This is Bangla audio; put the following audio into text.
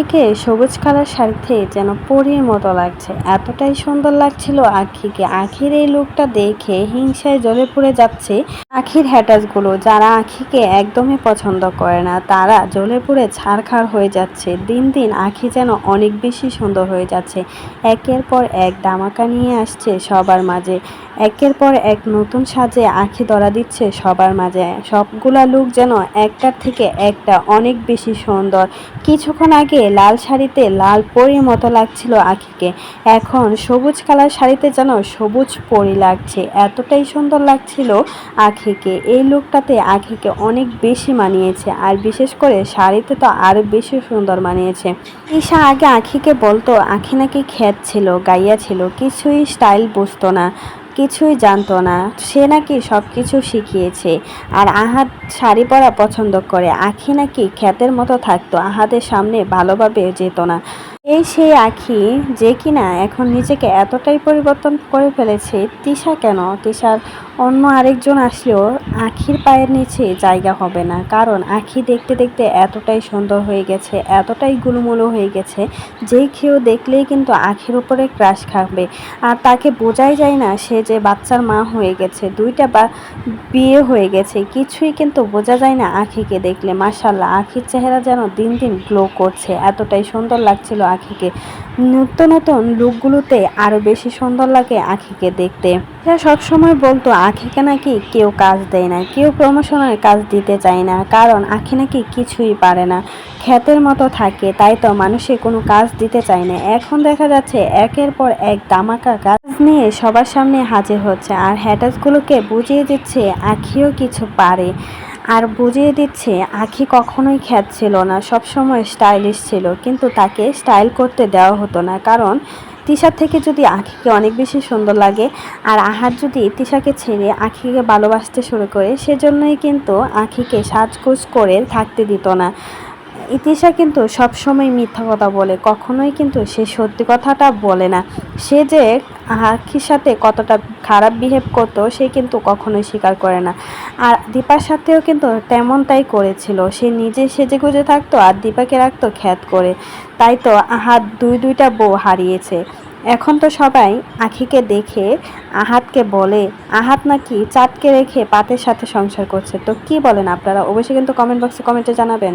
আখিকে সবুজ কালার শাড়িতে যেন পরীর মতো লাগছে। এতটাই সুন্দর লাগছিল আখিকে। আখির এই লুকটা দেখে হিংসায় জ্বলে পড়ে যাচ্ছে আখির হ্যাটাসগুলো যারা আখিকে একদমই পছন্দ করে না, তারা জ্বলে পুড়ে ছাড়খাড় হয়ে যাচ্ছে। দিন দিন আখি যেন অনেক বেশি সুন্দর হয়ে যাচ্ছে। একের পর এক দামাকা নিয়ে আসছে সবার মাঝে। একের পর এক নতুন সাজে আখি ধরা দিচ্ছে সবার মাঝে। সবগুলা লুক যেন একটার থেকে একটা অনেক বেশি সুন্দর। কিছুক্ষণ আগে লাল শাড়িতে লাল পরির মতো লাগছিল আখিকে। এখন সবুজ কালার শাড়িতে যেন সবুজ পরি লাগছে। এতটাই সুন্দর লাগছিল আখিকে এই লুকটাতে আখিকে অনেক বেশি মানিয়েছে আর বিশেষ করে শাড়িতে তো আরও বেশি সুন্দর মানিয়েছে। ঈশা আগে আখিকে বলতো আখি নাকি খ্যাত ছিল, গাইয়া ছিল, কিছুই স্টাইল বুঝতো না, কিছুই জানতো না, সে নাকি সব কিছু শিখিয়েছে আর আহাত শাড়ি পরা পছন্দ করে। আখি নাকি খ্যাতের মতো থাকতো, আহাদের সামনে ভালোভাবে যেত না। এই সেই আখি যে কিনা এখন নিজেকে এতটাই পরিবর্তন করে ফেলেছে। তিশা কেন? তিশার অন্য আরেকজন আসলেও আখির পায়ের নিচে জায়গা হবে না। কারণ আখি দেখতে দেখতে এতটাই সুন্দর হয়ে গেছে, এতটাই গুলুমুলু হয়ে গেছে যেই কেউ দেখলেই কিন্তু আখির উপরে ক্রাশ খাবে। আর তাকে বোঝাই যায় না সে যে বাচ্চার মা হয়ে গেছে, দুইটা বা বিয়ে হয়ে গেছে, কিছুই কিন্তু বোঝা যায় না আখিকে দেখলে। মাসাল্লাহ আখির চেহারা যেন দিন দিন গ্লো করছে। এতটাই সুন্দর লাগছিল আখিকে। নতুন নতুন লুকগুলোতে আরও বেশি সুন্দর লাগে আখিকে দেখতে। সে সবসময় বলতো, আখিকে নাকি কেউ কাজ দেয় না, কেউ প্রমোশনের কাজ দিতে চায় না, কারণ আখি নাকি কিছুই পারে না। ক্ষেতের মতো থাকে, তাই তো মানুষে কোনো কাজ দিতে চায় না। এখন দেখা যাচ্ছে একের পর এক দামাকা কাজ নিয়ে সবার সামনে হাজির হচ্ছে, আর হ্যাটাসগুলোকে বুঝিয়ে দিচ্ছে, আখিও কিছু পারে। আর বুঝিয়ে দিচ্ছে, আখি কখনোই খ্যাত ছিল না, সবসময় স্টাইলিশ ছিল। কিন্তু তাকে স্টাইল করতে দেওয়া হতো না। কারণ, তিশার থেকে যদি আখিকে অনেক বেশি সুন্দর লাগে, আর আহার যদি তিশাকে ছেড়ে আখিকে ভালোবাসতে শুরু করে, সেজন্যই কিন্তু আখিকে সাজগোজ করে থাকতে দিত না। ইতিশা কিন্তু সবসময় মিথ্যা কথা বলে, কখনোই কিন্তু সে সত্যি কথাটা বলে না। সে যে আখির সাথে কতটা খারাপ বিহেভ করতো, সে কিন্তু কখনোই স্বীকার করে না। আর দীপার সাথেও কিন্তু তেমন তাই করেছিল। সে নিজে সেজে গুজে থাকতো আর দীপাকে রাখতো খ্যাত করে। তাই তো আহাত দুই দুইটা বউ হারিয়েছে। এখন তো সবাই আখিকে দেখে আহাতকে বলে, আহাত নাকি চাঁদকে রেখে পাতের সাথে সংসার করছে। তো কি বলেন আপনারা? অবশ্যই কিন্তু কমেন্ট বক্সে কমেন্টে জানাবেন।